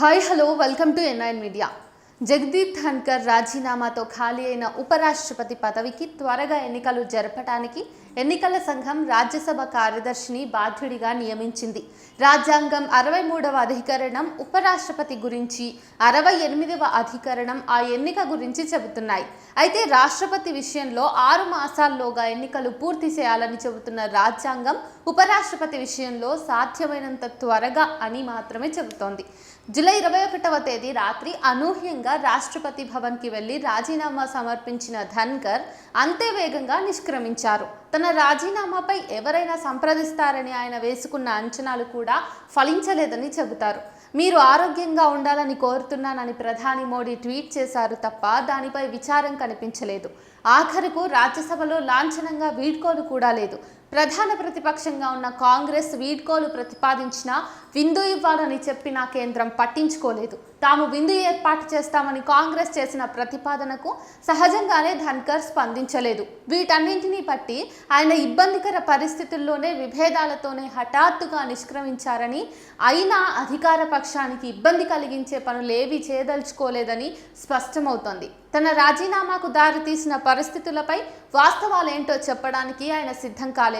Hi hello welcome to NIN media. Jagdeep Dhankhar రాజీనామాతో ఖాళీ అయిన ఉపరాష్ట్రపతి పదవికి త్వరగా ఎన్నికలు జరపడానికి ఎన్నికల సంఘం రాజ్యసభ కార్యదర్శిని బాధ్యుడిగా నియమించింది. రాజ్యాంగం అరవై మూడవ అధికరణం ఉపరాష్ట్రపతి గురించి అరవై ఎనిమిదవ అధికరణం ఆ ఎన్నిక గురించి చెబుతున్నాయి. అయితే రాష్ట్రపతి విషయంలో ఆరు మాసాల్లోగా ఎన్నికలు పూర్తి చేయాలని చెబుతున్న రాజ్యాంగం ఉపరాష్ట్రపతి విషయంలో సాధ్యమైనంత త్వరగా అని మాత్రమే చెబుతోంది. జూలై ఇరవై ఒకటవ తేదీ రాత్రి అనూహ్యంగా రాష్ట్రపతి భవన్కి వెళ్ళి రాజీనామా సమర్పించిన ధన్కర్ అంతే వేగంగా నిష్క్రమించారు. తన రాజీనామాపై ఎవరైనా సంప్రదిస్తారని ఆయన వేసుకున్న అంచనాలు కూడా ఫలించలేదని చెబుతారు. మీరు ఆరోగ్యంగా ఉండాలని కోరుతున్నానని ప్రధాని మోడీ ట్వీట్ చేశారు తప్ప దానిపై విచారం కనిపించలేదు. ఆఖరుకు రాజ్యసభలో లాంఛనంగా వీడ్కోలు కూడా లేదు. ప్రధాన ప్రతిపక్షంగా ఉన్న కాంగ్రెస్ వీడ్కోలు ప్రతిపాదించిన విందు ఇవ్వాలని చెప్పిన కేంద్రం పట్టించుకోలేదు. తాము విందు ఏర్పాటు చేస్తామని కాంగ్రెస్ చేసిన ప్రతిపాదనకు సహజంగానే ధన్కర్ స్పందించలేదు. వీటన్నింటినీ బట్టి ఆయన ఇబ్బందికర పరిస్థితుల్లోనే విభేదాలతోనే హఠాత్తుగా నిష్క్రమించారని అయినా అధికార పక్షానికి ఇబ్బంది కలిగించే పనులేవి చేయదలుచుకోలేదని స్పష్టమవుతోంది. తన రాజీనామాకు దారితీసిన పరిస్థితులపై వాస్తవాలేంటో చెప్పడానికి ఆయన సిద్ధం కాలేదు.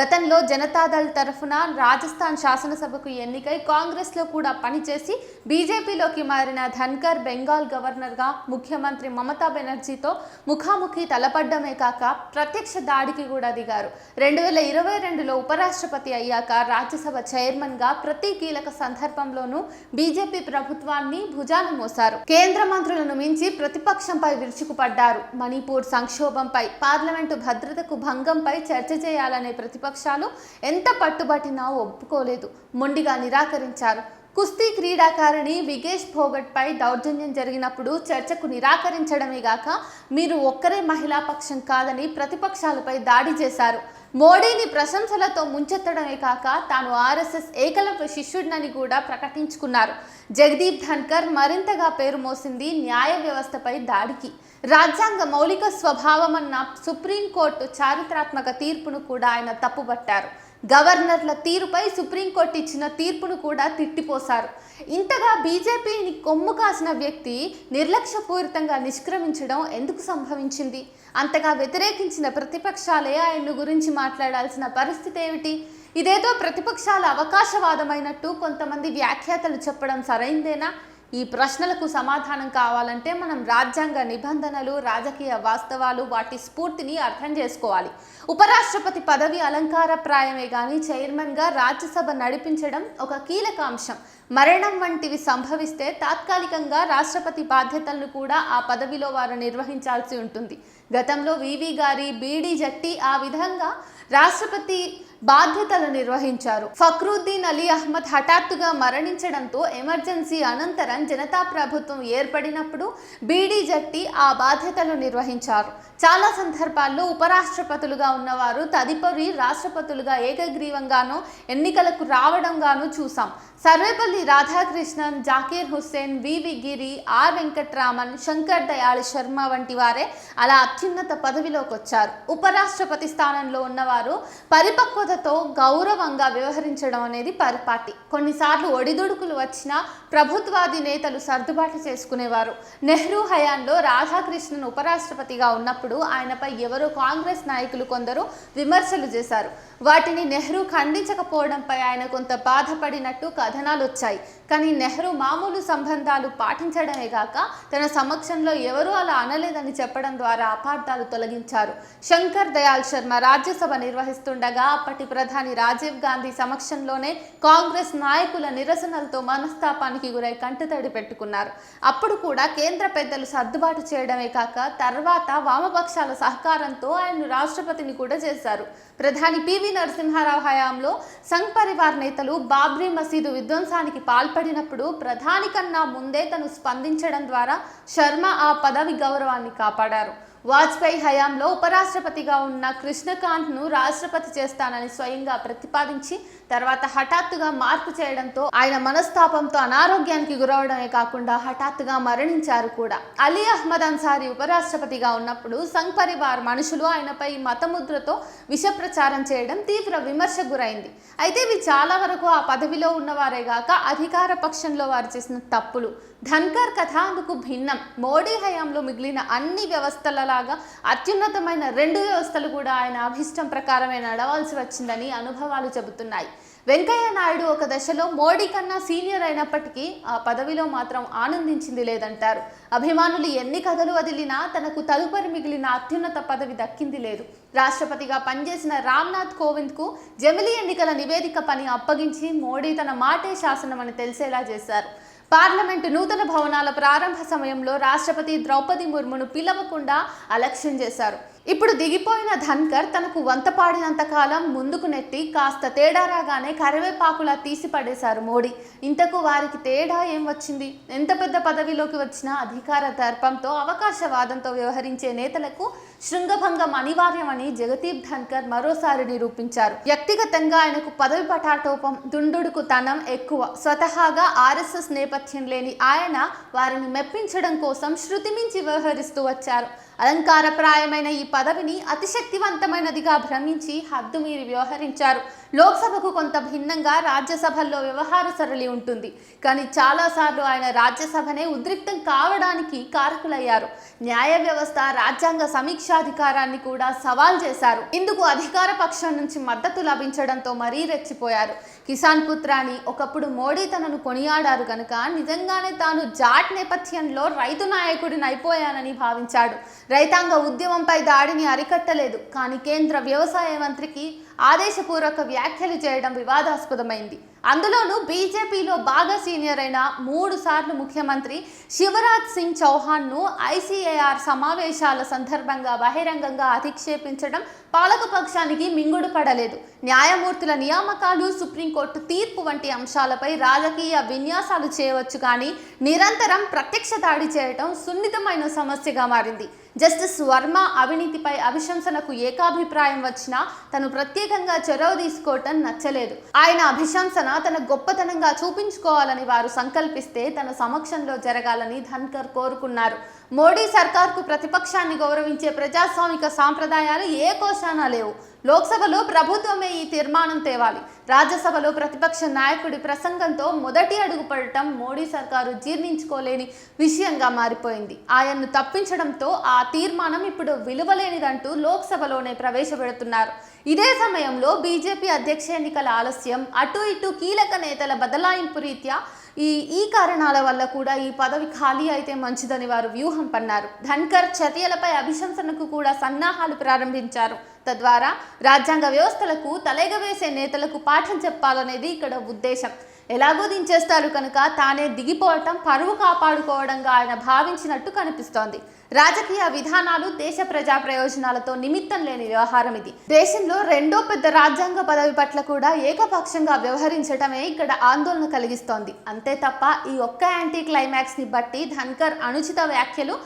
గతంలో జనతాదళ్ తరఫున రాజస్థాన్ శాసనసభకు ఎన్నికై కాంగ్రెస్లో కూడా పనిచేసి బీజేపీలోకి మారిన ధన్కర్ బెంగాల్ గవర్నర్గా ముఖ్యమంత్రి మమతా బెనర్జీతో ముఖాముఖి తలపడ్డమే కాక ప్రత్యక్ష దాడికి కూడా దిగారు. రెండు వేల ఇరవై రెండులో ఉపరాష్ట్రపతి అయ్యాక రాజ్యసభ చైర్మన్గా ప్రతి కీలక సందర్భంలోనూ బీజేపీ ప్రభుత్వాన్ని భుజాన మోశారు. కేంద్ర మంత్రులను మించి ప్రతిపక్షంపై విరుచుకుపడ్డారు. మణిపూర్ సంక్షోభంపై పార్లమెంటు భద్రతకు భంగంపై చర్చ చేయాలని ప్రతిపక్షాలు ఎంత పట్టుబట్టినా ఒప్పుకోలేదు. మొండిగా నిరాకరించారు. కుస్తీ క్రీడాకారిణి విగేష్ భోగట్పై దౌర్జన్యం జరిగినప్పుడు చర్చకు నిరాకరించడమే గాక మీరు ఒక్కరే మహిళా పక్షం కాదని ప్రతిపక్షాలపై దాడి చేశారు. మోడీని ప్రశంసలతో ముంచెత్తడమే కాక తాను ఆర్ఎస్ఎస్ ఏకలవ్య శిష్యుడినని కూడా ప్రకటించుకున్నారు. జగదీప్ ధన్కర్ మరింతగా పేరు మోసింది న్యాయ వ్యవస్థపై దాడికి. రాజ్యాంగ మౌలిక స్వభావమన్న సుప్రీంకోర్టు చారిత్రాత్మక తీర్పును కూడా ఆయన తప్పుపట్టారు గవర్నర్ల తీరుపై సుప్రీంకోర్టు ఇచ్చిన తీర్పును కూడా తిట్టిపోశారు. ఇంతగా బీజేపీని కొమ్ము కాసిన వ్యక్తి నిర్లక్ష్యపూరితంగా నిష్క్రమించడం ఎందుకు సంభవించింది? అంతగా వ్యతిరేకించిన ప్రతిపక్షాలే ఆయన గురించి మాట్లాడాల్సిన పరిస్థితి ఏమిటి? ఇదేదో ప్రతిపక్షాల అవకాశవాదమైనట్టు కొంతమంది వ్యాఖ్యాతలు చెప్పడం సరైందేనా? ఈ ప్రశ్నలకు సమాధానం కావాలంటే మనం రాజ్యాంగ నిబంధనలు రాజకీయ వాస్తవాలు వాటి స్ఫూర్తిని అర్థం చేసుకోవాలి. ఉపరాష్ట్రపతి పదవి అలంకారప్రాయమే కానీ చైర్మన్గా రాజ్యసభ నడిపించడం ఒక కీలక అంశం. మరణం వంటివి సంభవిస్తే తాత్కాలికంగా రాష్ట్రపతి బాధ్యతలను కూడా ఆ పదవిలో వారు నిర్వహించాల్సి ఉంటుంది. గతంలో వివి గారి బీడీ జట్టి ఆ విధంగా రాష్ట్రపతి బాధ్యతలు నిర్వహించారు. ఫక్రుద్దీన్ అలీ అహ్మద్ హఠాత్తుగా మరణించడంతో ఎమర్జెన్సీ అనంతరం జనతా ప్రభుత్వం ఏర్పడినప్పుడు బీడీ జట్టి ఆ బాధ్యతలు నిర్వహించారు. చాలా సందర్భాల్లో ఉపరాష్ట్రపతులుగా ఉన్నవారు తదుపరి రాష్ట్రపతులుగా ఏకగ్రీవంగానూ ఎన్నికలకు రావడంగాను చూసాం Sarvepalli Radhakrishnan Zakir Hussain V V Giri R Venkataraman Shankar Dayal Sharma వంటి వారే అలా అత్యున్నత పదవిలోకి వచ్చారు ఉపరాష్ట్రపతి స్థానంలో ఉన్నవారు పరిపక్వత పరిపక్వతతో గౌరవంగా వ్యవహరించడం అనేది పరిపాటి. కొన్నిసార్లు ఒడిదుడుకులు వచ్చినా ప్రభుత్వాది నేతలు సర్దుబాటు చేసుకునేవారు. నెహ్రూ హయాంలో రాధాకృష్ణన్ ఉపరాష్ట్రపతిగా ఉన్నప్పుడు ఆయనపై ఎవరో కాంగ్రెస్ నాయకులు కొందరు విమర్శలు చేశారు. వాటిని నెహ్రూ ఖండించకపోవడంపై ఆయన కొంత బాధపడినట్టు కథనాలు వచ్చాయి కానీ నెహ్రూ మామూలు సంబంధాలు పాటించడమే కాక తన సమక్షంలో ఎవరూ అలా అనలేదని చెప్పడం ద్వారా అపార్థాలు తొలగించారు. శంకర్ దయాల్ శర్మ రాజ్యసభ నిర్వహిస్తుండగా అప్పటి ప్రధాని రాజీవ్ గాంధీ సమక్షంలోనే కాంగ్రెస్ నాయకుల నిరసనలతో మనస్తాపానికి గురై కంటితడి పెట్టుకున్నారు. అప్పుడు కూడా కేంద్ర పెద్దలు సర్దుబాటు చేయడమే కాక తర్వాత వామపక్షాల సహకారంతో ఆయన్ను రాష్ట్రపతిని కూడా చేశారు. ప్రధాని పివి నరసింహారావు హయాంలో సంఘ్ పరివార్ నేతలు బాబ్రీ మసీదు విధ్వంసానికి పాల్పడినప్పుడు ప్రధాని కన్నా ముందే తను స్పందించడం ద్వారా శర్మ ఆ పదవి గౌరవాన్ని కాపాడారు. వాజ్పేయి హయాంలో ఉపరాష్ట్రపతిగా ఉన్న కృష్ణకాంత్ను రాష్ట్రపతి చేస్తానని స్వయంగా ప్రతిపాదించి తర్వాత హఠాత్తుగా మార్పు చేయడంతో ఆయన మనస్తాపంతో అనారోగ్యానికి గురవడమే కాకుండా హఠాత్తుగా మరణించారు కూడా. అలీ అహ్మద్ అన్సారీ ఉపరాష్ట్రపతిగా ఉన్నప్పుడు సంఘ్ పరివార్ మనుషులు ఆయనపై మతముద్రతో విషప్రచారం చేయడం తీవ్ర విమర్శకు గురైంది. అయితే ఇవి చాలా వరకు ఆ పదవిలో ఉన్నవారే గాక అధికార పక్షంలో వారు చేసిన తప్పులు. ధన్కర్ కథ అందుకు భిన్నం. మోడీ హయాంలో మిగిలిన అన్ని వ్యవస్థలలాగా అత్యున్నతమైన రెండు వ్యవస్థలు కూడా ఆయన అభిష్టం ప్రకారమే నడవాల్సి వచ్చిందని అనుభవాలు చెబుతున్నాయి. వెంకయ్య నాయుడు ఒక దశలో మోడీ కన్నా సీనియర్ అయినప్పటికీ ఆ పదవిలో మాత్రం ఆనందించింది లేదంటారు. అభిమానులు ఎన్ని కథలు వదిలినా తనకు తదుపరి మిగిలిన అత్యున్నత పదవి దక్కింది లేదు. రాష్ట్రపతిగా పనిచేసిన రామ్నాథ్ కోవింద్కు జమిలీ ఎన్నికల నివేదిక పని అప్పగించి మోడీ తన మాటే శాసనం అని తెలిసేలా చేశారు. పార్లమెంటు నూతన భవనాల ప్రారంభ సమయంలో రాష్ట్రపతి ద్రౌపది ముర్మును పిలవకుండా అలక్ష్యం చేశారు. ఇప్పుడు దిగిపోయిన ధన్కర్ తనకు వంత పాడినంత కాలం ముందుకు నెట్టి కాస్త తేడా రాగానే కరివేపాకులా తీసి పడేశారు మోడీ. ఇంతకు వారికి తేడా ఏం వచ్చింది? ఎంత పెద్ద పదవిలోకి వచ్చినా అధికార దర్పంతో అవకాశవాదంతో వ్యవహరించే నేతలకు శృంగభంగం అనివార్యమని జగదీప్ ధన్కర్ మరోసారి నిరూపించారు. వ్యక్తిగతంగా ఆయనకు పదవి పటాటోపం దుండుడుకు తనం ఎక్కువ. స్వతహాగా ఆర్ఎస్ఎస్ నేపథ్యం లేని ఆయన వారిని మెప్పించడం కోసం శృతి మించి వ్యవహరిస్తూ వచ్చారు. అలంకారప్రాయమైన ఈ పదవిని అతిశక్తివంతమైనదిగా భ్రమించి హద్దుమీరి వ్యవహరించారు. లోక్సభకు కొంత భిన్నంగా రాజ్యసభల్లో వ్యవహార సరళి ఉంటుంది. కానీ చాలాసార్లు ఆయన రాజ్యసభనే ఉద్రిక్తం కావడానికి కారకులయ్యారు. న్యాయ వ్యవస్థ రాజ్యాంగ సమీక్షాధికారాన్ని కూడా సవాల్ చేశారు. ఇందుకు అధికార పక్షం నుంచి మద్దతు లభించడంతో మరీ రెచ్చిపోయారు. కిసాన్ పుత్రాని ఒకప్పుడు మోడీ తనను కొనియాడారు కనుక నిజంగానే తాను జాట్ నేపథ్యంలో రైతు నాయకుడిని అయిపోయానని భావించాడు. రైతాంగ ఉద్యమంపై దాడిని అరికట్టలేదు. కానీ కేంద్ర వ్యవసాయ మంత్రికి ఆదేశపూర్వక వ్యాఖ్యలు చేయడం వివాదాస్పదమైంది. అందులోనూ బీజేపీలో బాగా సీనియర్ అయిన మూడు సార్లు ముఖ్యమంత్రి శివరాజ్ సింగ్ చౌహాన్ను ఐసీఏఆర్ సమావేశాల సందర్భంగా బహిరంగంగా అధిక్షేపించడం పాలకపక్షానికి మింగుడు పడలేదు. న్యాయమూర్తుల నియామకాలు సుప్రీంకోర్టు తీర్పు వంటి అంశాలపై రాజకీయ విన్యాసాలు చేయవచ్చు కానీ నిరంతరం ప్రత్యక్ష దాడి చేయడం సున్నితమైన సమస్యగా మారింది. జస్టిస్ వర్మ అవినీతిపై అభిశంసనకు ఏకాభిప్రాయం వచ్చినా తను ప్రత్యేకంగా చొరవ తీసుకోవటం నచ్చలేదు. ఆయన అభిశంసన తన గొప్పతనంగా చూపించుకోవాలని వారు సంకల్పిస్తే తన సమక్షంలో జరగాలని ధన్కర్ కోరుకున్నారు. మోడీ సర్కార్కు ప్రతిపక్షాన్ని గౌరవించే ప్రజాస్వామిక సాంప్రదాయాలు ఏ కోశానా లేవు. లోక్సభలో ప్రభుత్వమే ఈ తీర్మానం తేవాలి. రాజ్యసభలో ప్రతిపక్ష నాయకుడి ప్రసంగంతో మొదటి అడుగు పడటం మోడీ సర్కారు జీర్ణించుకోలేని విషయంగా మారిపోయింది. ఆయన్ను తప్పించడంతో ఆ తీర్మానం ఇప్పుడు విలువలేనిదంటూ లోక్సభలోనే ప్రవేశపెడుతున్నారు. ఇదే సమయంలో బీజేపీ అధ్యక్ష ఎన్నికల ఆలస్యం అటు ఇటు కీలక నేతల బదలాయింపు రీత్యా ఈ ఈ కారణాల వల్ల కూడా ఈ పదవి ఖాళీ అయితే మంచిదని వారు వ్యూహం పన్నారు. ధన్కర్ చర్యలపై అభిశంసనకు కూడా సన్నాహాలు ప్రారంభించారు. తద్వారా రాజ్యాంగ వ్యవస్థలకు తలెగవేసే నేతలకు పాఠం చెప్పాలనేది ఇక్కడ ఉద్దేశం. ఎలాగో దించేస్తారు కనుక తానే దిగిపోవటం పరువు కాపాడుకోవడంగా ఆయన భావించినట్టు కనిపిస్తోంది. రాజకీయ విధానాలు దేశ ప్రజా ప్రయోజనాలతో నిమిత్తం లేని వ్యవహారం ఇది. దేశంలో రెండో పెద్ద రాజ్యాంగ పదవి పట్ల కూడా ఏకపక్షంగా వ్యవహరించటమే ఇక్కడ ఆందోళన కలిగిస్తోంది. అంతే తప్ప ఈ ఒక్క యాంటీ క్లైమాక్స్ని బట్టి ధన్కర్ అనుచిత వ్యాఖ్యలు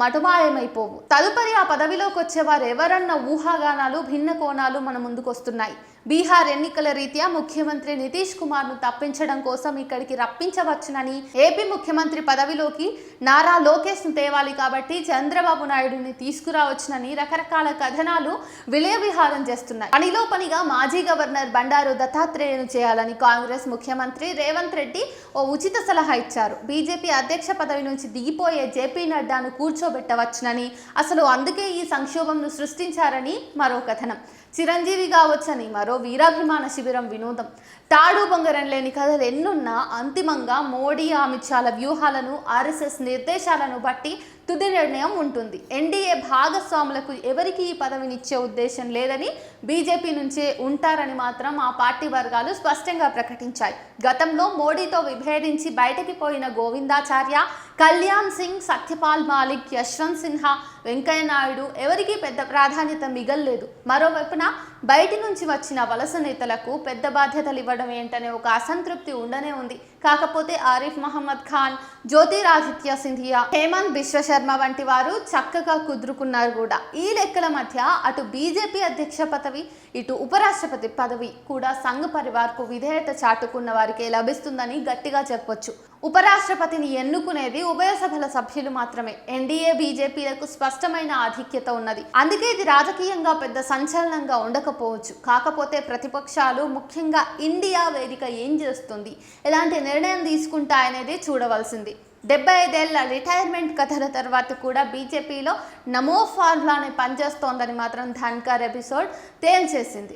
మటుమాయమైపోవు. తదుపరి ఆ పదవిలోకి వచ్చేవారు ఎవరన్న ఊహాగానాలు భిన్న కోణాలు మన ముందుకొస్తున్నాయి. బీహార్ ఎన్నికల రీత్యా ముఖ్యమంత్రి నితీష్ కుమార్ను తప్పించడం కోసం ఇక్కడికి రప్పించవచ్చునని ఏపీ ముఖ్యమంత్రి పదవిలోకి నారా లోకేష్ను తేవాలి కాబట్టి చంద్రబాబు నాయుడుని తీసుకురావచ్చునని రకరకాల కథనాలు విలయవిహారం చేస్తున్నాయి. పనిలో పనిగా మాజీ గవర్నర్ బండారు దత్తాత్రేయను చేయాలని కాంగ్రెస్ ముఖ్యమంత్రి రేవంత్ రెడ్డి ఓ ఉచిత సలహా ఇచ్చారు. బీజేపీ అధ్యక్ష పదవి నుంచి దిగిపోయే జేపీ నడ్డాను కూర్చోబెట్టవచ్చునని అసలు అందుకే ఈ సంక్షోభంను సృష్టించారని మరో కథనం. చిరంజీవి కావచ్చని మరో వీరాభిమాన శిబిరం వినోదం. తాడు బొంగరం లేని కథలు ఎన్నున్నా అంతిమంగా మోడీ అమిత్ షాల వ్యూహాలను ఆర్ఎస్ఎస్ నిర్దేశాలను బట్టి తుది నిర్ణయం ఉంటుంది. ఎన్డీఏ భాగస్వాములకు ఎవరికి ఈ పదవినిచ్చే ఉద్దేశం లేదని బీజేపీ నుంచే ఉంటారని మాత్రం ఆ పార్టీ వర్గాలు స్పష్టంగా ప్రకటించాయి. గతంలో మోడీతో విభేదించి బయటకి పోయిన గోవిందాచార్య కళ్యాణ్ సింగ్ సత్యపాల్ మాలిక్ యశ్వంత్ సిన్హా వెంకయ్య నాయుడు ఎవరికీ పెద్ద ప్రాధాన్యత మిగల్లేదు. మరోవైపున బయటి నుంచి వచ్చిన వలస నేతలకు పెద్ద బాధ్యతలు ఇవ్వడం ఏంటనే ఒక అసంతృప్తి ఉండనే ఉంది. కాకపోతే ఆరిఫ్ మహమ్మద్ ఖాన్ జ్యోతిరాదిత్య సింధియా హేమంత్ బిశ్వశర్మ వంటి వారు చక్కగా కుదురుకున్నారు కూడా. ఈ లెక్కల మధ్య అటు బీజేపీ అధ్యక్ష పదవి ఇటు ఉపరాష్ట్రపతి పదవి కూడా సంఘ పరివార్కు విధేయత చాటుకున్న వారికే లభిస్తుందని గట్టిగా చెప్పొచ్చు. ఉపరాష్ట్రపతిని ఎన్నుకునేది ఉభయ సభల సభ్యులు మాత్రమే. ఎన్డీఏ బీజేపీలకు స్పష్టమైన ఆధిక్యత ఉన్నది. అందుకే ఇది రాజకీయంగా పెద్ద సంచలనంగా ఉండకపోవచ్చు. కాకపోతే ప్రతిపక్షాలు ముఖ్యంగా ఇండియా వేదిక ఏం చేస్తుంది? ఎలాంటి నిర్ణయం తీసుకుంటాయనేది చూడవలసింది. డెబ్బై ఐదేళ్ళ రిటైర్మెంట్ కథల తర్వాత కూడా బీజేపీలో నమో ఫార్ములానే పనిచేస్తోందని మాత్రం ధన్కర్ ఎపిసోడ్ తేల్చేసింది.